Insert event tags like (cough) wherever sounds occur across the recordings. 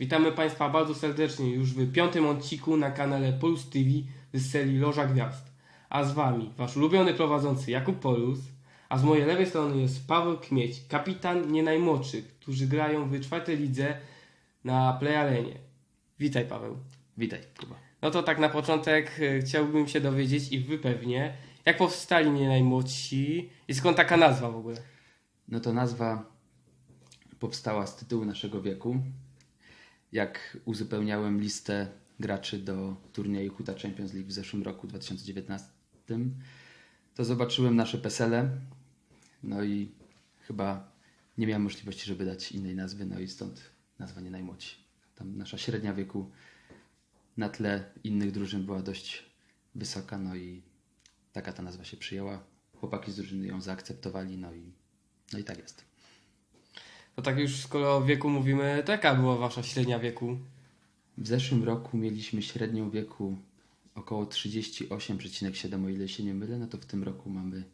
Witamy Państwa bardzo serdecznie już w piątym odcinku na kanale Polus TV z serii Loża Gwiazd. A z Wami Wasz ulubiony prowadzący Jakub Polus, a z mojej lewej strony jest Paweł Kmieć, kapitan nie najmłodszy, którzy grają w czwartej lidze na Play Arenie. Witaj Paweł. Witaj, Kuba. No to tak na początek e, chciałbym się dowiedzieć i Wy pewnie, jak powstali nie najmłodsi i skąd taka nazwa w ogóle? No to nazwa powstała z tytułu naszego wieku. Jak uzupełniałem listę graczy do turnieju Huta Champions League w zeszłym roku, 2019, to zobaczyłem nasze pesele. No i chyba nie miałem możliwości, żeby dać innej nazwy, no i stąd nazwa nie najmłodsi. Tam nasza średnia wieku na tle innych drużyn była dość wysoka, no i taka ta nazwa się przyjęła. Chłopaki z drużyny ją zaakceptowali, no i, no i tak jest. To tak już skoro o wieku mówimy, to jaka była Wasza średnia wieku? W zeszłym roku mieliśmy średnią wieku około 38,7, o ile się nie mylę, no to w tym roku mamy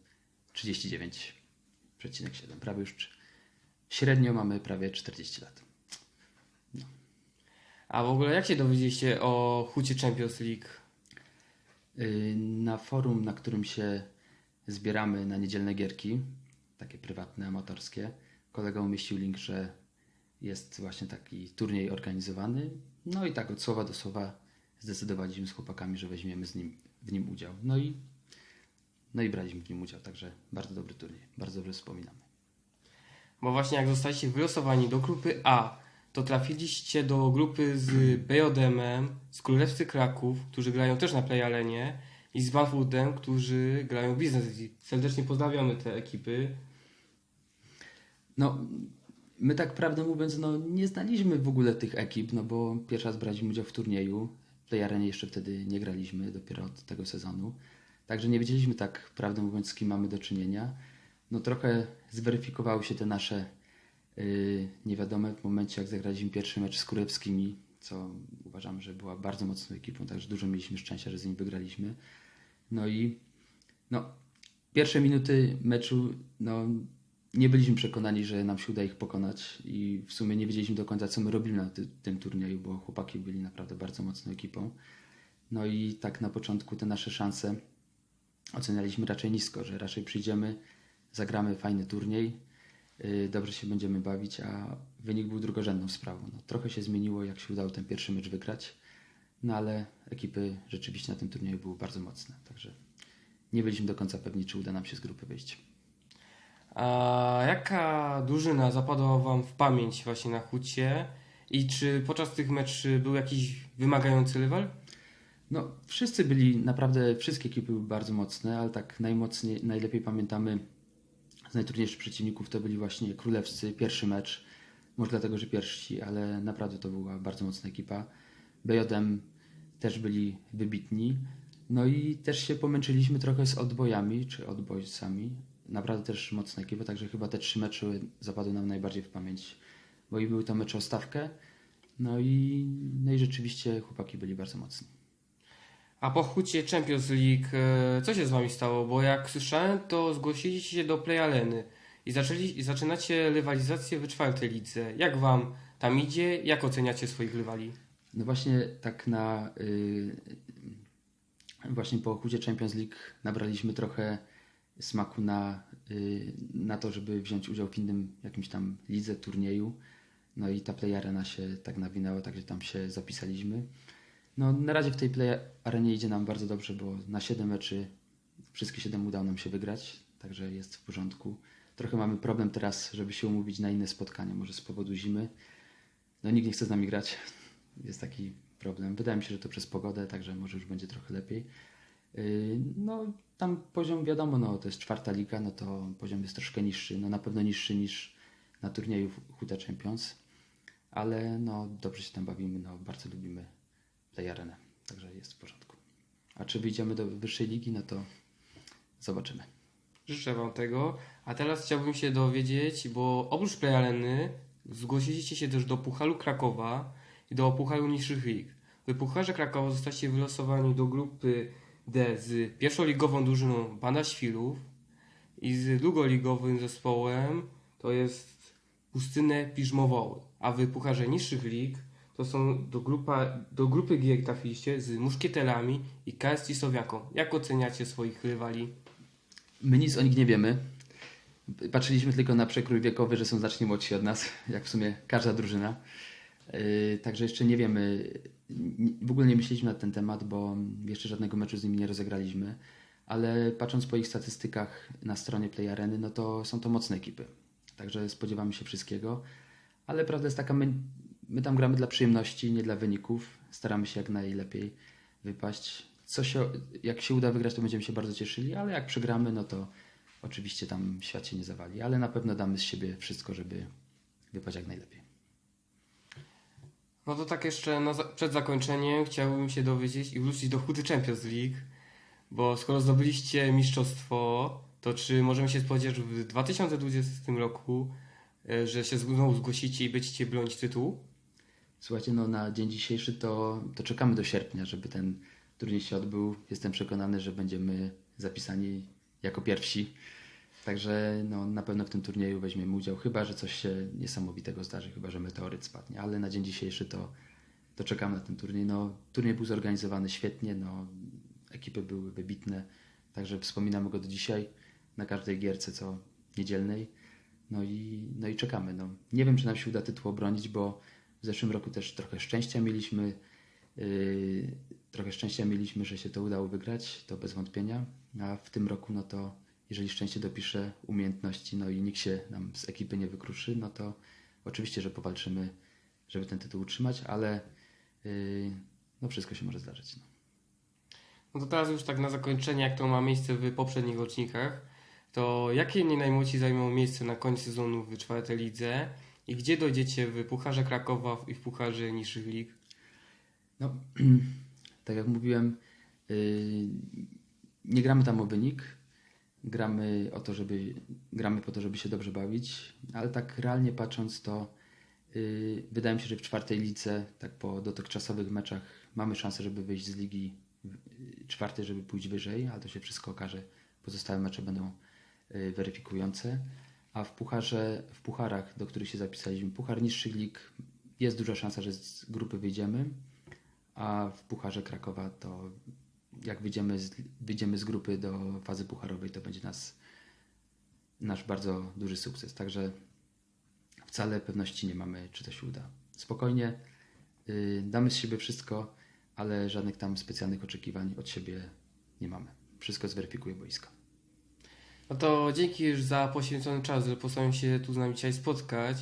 39,7, prawie już średnio mamy prawie 40 lat. A w ogóle jak się dowiedzieliście o Hucie Champions League? Yy, Na forum, na którym się zbieramy na niedzielne gierki, takie prywatne, amatorskie, kolega umieścił link, że jest właśnie taki turniej organizowany. No i tak od słowa do słowa zdecydowaliśmy z chłopakami, że weźmiemy z nim, w nim udział. No i, no i braliśmy w nim udział, także bardzo dobry turniej, bardzo dobrze wspominamy. Bo właśnie jak zostaliście wylosowani do grupy A, to trafiliście do grupy z BJM, z Królewscy Kraków, którzy grają też na Play Arenie i z Vanwoodem, którzy grają w Business. Serdecznie pozdrawiamy te ekipy. No, my tak prawdę mówiąc, no nie znaliśmy w ogóle tych ekip, no bo pierwszy raz braliśmy udział w turnieju. W tej arenie jeszcze wtedy nie graliśmy, dopiero od tego sezonu. Także nie wiedzieliśmy tak prawdę mówiąc, z kim mamy do czynienia. No trochę zweryfikowały się te nasze yy, niewiadome w momencie, jak zagraliśmy pierwszy mecz z Kurewskimi, co uważam, że była bardzo mocną ekipą, także dużo mieliśmy szczęścia, że z nimi wygraliśmy. No i no, pierwsze minuty meczu, no, nie byliśmy przekonani, że nam się uda ich pokonać i w sumie nie wiedzieliśmy do końca, co my robimy na ty, tym turnieju, bo chłopaki byli naprawdę bardzo mocną ekipą. No i tak na początku te nasze szanse ocenialiśmy raczej nisko, że raczej przyjdziemy, zagramy fajny turniej, yy, dobrze się będziemy bawić, a wynik był drugorzędną sprawą. No, trochę się zmieniło, jak się udało ten pierwszy mecz wygrać, no ale ekipy rzeczywiście na tym turnieju były bardzo mocne, także nie byliśmy do końca pewni, czy uda nam się z grupy wyjść. A jaka drużyna zapadła Wam w pamięć właśnie na Hucie? I czy podczas tych meczy był jakiś wymagający rywal? No, wszyscy byli, naprawdę wszystkie ekipy były bardzo mocne, ale tak najmocniej, najlepiej pamiętamy z najtrudniejszych przeciwników to byli właśnie Królewscy, pierwszy mecz, może dlatego, że pierwsi, ale naprawdę to była bardzo mocna ekipa. BJM też byli wybitni, no i też się pomęczyliśmy trochę z odbojami, czy odbojcami. Naprawdę też mocna ekipa, także chyba te trzy mecze zapadły nam najbardziej w pamięć, bo i były to mecze o stawkę, no i, no i rzeczywiście chłopaki byli bardzo mocni. A po Hucie Champions League, e, co się z Wami stało? Bo jak słyszałem, to zgłosiliście się do Play Areny i, zaczęli, i zaczynacie rywalizację w czwartej lidze. Jak Wam tam idzie? Jak oceniacie swoich rywali? No właśnie tak na y, właśnie po Hucie Champions League nabraliśmy trochę smaku na, y, na to, żeby wziąć udział w innym jakimś tam lidze, turnieju. No i ta Play Arena się tak nawinęła, także tam się zapisaliśmy. No na razie w tej Play Arenie idzie nam bardzo dobrze, bo na 7 meczy wszystkie 7 udało nam się wygrać, także jest w porządku. Trochę mamy problem teraz, żeby się umówić na inne spotkania, może z powodu zimy. No nikt nie chce z nami grać, (laughs) jest taki problem. Wydaje mi się, że to przez pogodę, także może już będzie trochę lepiej. Yy, No, tam poziom wiadomo, no to jest czwarta liga, no to poziom jest troszkę niższy, no na pewno niższy niż na turnieju Huta Champions, ale no dobrze się tam bawimy, no bardzo lubimy Play Arenę, także jest w porządku. A czy wyjdziemy do wyższej ligi, no to zobaczymy. Życzę Wam tego. A teraz chciałbym się dowiedzieć, bo oprócz Play Areny zgłosiliście się też do Pucharu Krakowa i do Pucharu Niższych Lig. W Pucharze Krakowa zostaliście wylosowani do grupy D z pierwszoligową drużyną Banda Świrów i z drugoligowym zespołem to jest Pustynę Piżmowoły. A w Pucharze Niższych Lig to są do, grupa, do grupy gier trafiliście z Muszkieterami i KSC. Jak oceniacie swoich rywali? My nic o nich nie wiemy. Patrzyliśmy tylko na przekrój wiekowy, że są znacznie młodsi od nas, jak w sumie każda drużyna. Yy, Także jeszcze nie wiemy, w ogóle nie myśleliśmy na ten temat, bo jeszcze żadnego meczu z nimi nie rozegraliśmy, ale patrząc po ich statystykach na stronie Play Areny, no to są to mocne ekipy. Także spodziewamy się wszystkiego, ale prawda jest taka, my, my tam gramy dla przyjemności, nie dla wyników. Staramy się jak najlepiej wypaść. Co się, jak się uda wygrać, to będziemy się bardzo cieszyli, ale jak przegramy, no to oczywiście tam świat się nie zawali, ale na pewno damy z siebie wszystko, żeby wypaść jak najlepiej. No to tak jeszcze na, przed zakończeniem chciałbym się dowiedzieć i wrócić do Chudy Champions League, bo skoro zdobyliście mistrzostwo, to czy możemy się spodziewać w 2020 roku, e, że się znowu zgłosicie i będziecie bronić tytułu? Słuchajcie, no na dzień dzisiejszy to, to czekamy do sierpnia, żeby ten turniej się odbył. Jestem przekonany, że będziemy zapisani jako pierwsi. Także no, na pewno w tym turnieju weźmiemy udział, chyba że coś się niesamowitego zdarzy, chyba że meteoryt spadnie. Ale na dzień dzisiejszy to, to czekamy na ten turniej. No, turniej był zorganizowany świetnie, no, ekipy były wybitne, także wspominamy go do dzisiaj na każdej gierce co niedzielnej. No i, no i czekamy. No. Nie wiem, czy nam się uda tytuł obronić, bo w zeszłym roku też trochę szczęścia mieliśmy. Yy, trochę szczęścia mieliśmy, że się to udało wygrać, to bez wątpienia. A w tym roku, no to jeżeli szczęście dopisze umiejętności, no i nikt się nam z ekipy nie wykruszy, no to oczywiście, że powalczymy, żeby ten tytuł utrzymać, ale yy, no wszystko się może zdarzyć. No. No to teraz już tak na zakończenie, jak to ma miejsce w poprzednich rocznikach, to jakie nie najmłodsi zajmą miejsce na koniec sezonu w czwartej lidze i gdzie dojdziecie w Pucharze Krakowa i w Pucharze niższych lig? No, (clears throat) tak jak mówiłem, yy, nie gramy tam o wynik. Gramy o to, żeby gramy po to, żeby się dobrze bawić, ale tak realnie patrząc, to yy, wydaje mi się, że w czwartej lidze, tak po dotychczasowych meczach, mamy szansę, żeby wyjść z ligi yy, czwartej, żeby pójść wyżej, ale to się wszystko okaże. Pozostałe mecze będą yy, weryfikujące. A w pucharze, w pucharach, do których się zapisaliśmy, puchar niższych lig, jest duża szansa, że z grupy wyjdziemy a w Pucharze Krakowa to jak wyjdziemy z, wyjdziemy z grupy do fazy pucharowej, to będzie nas, nasz bardzo duży sukces. Także wcale pewności nie mamy, czy to się uda. Spokojnie, yy, damy z siebie wszystko, ale żadnych tam specjalnych oczekiwań od siebie nie mamy. Wszystko zweryfikuje boisko. No to dzięki już za poświęcony czas, że postanowił się tu z nami dzisiaj spotkać.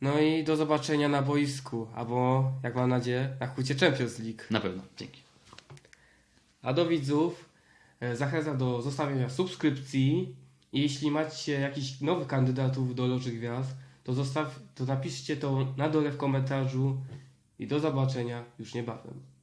No i do zobaczenia na boisku, albo jak mam nadzieję, na hucie Champions League. Na pewno. Dzięki. A do widzów e, zachęcam do zostawienia subskrypcji. Jeśli macie jakichś nowych kandydatów do Loży Gwiazd, to, zostaw, to napiszcie to na dole w komentarzu i do zobaczenia już niebawem.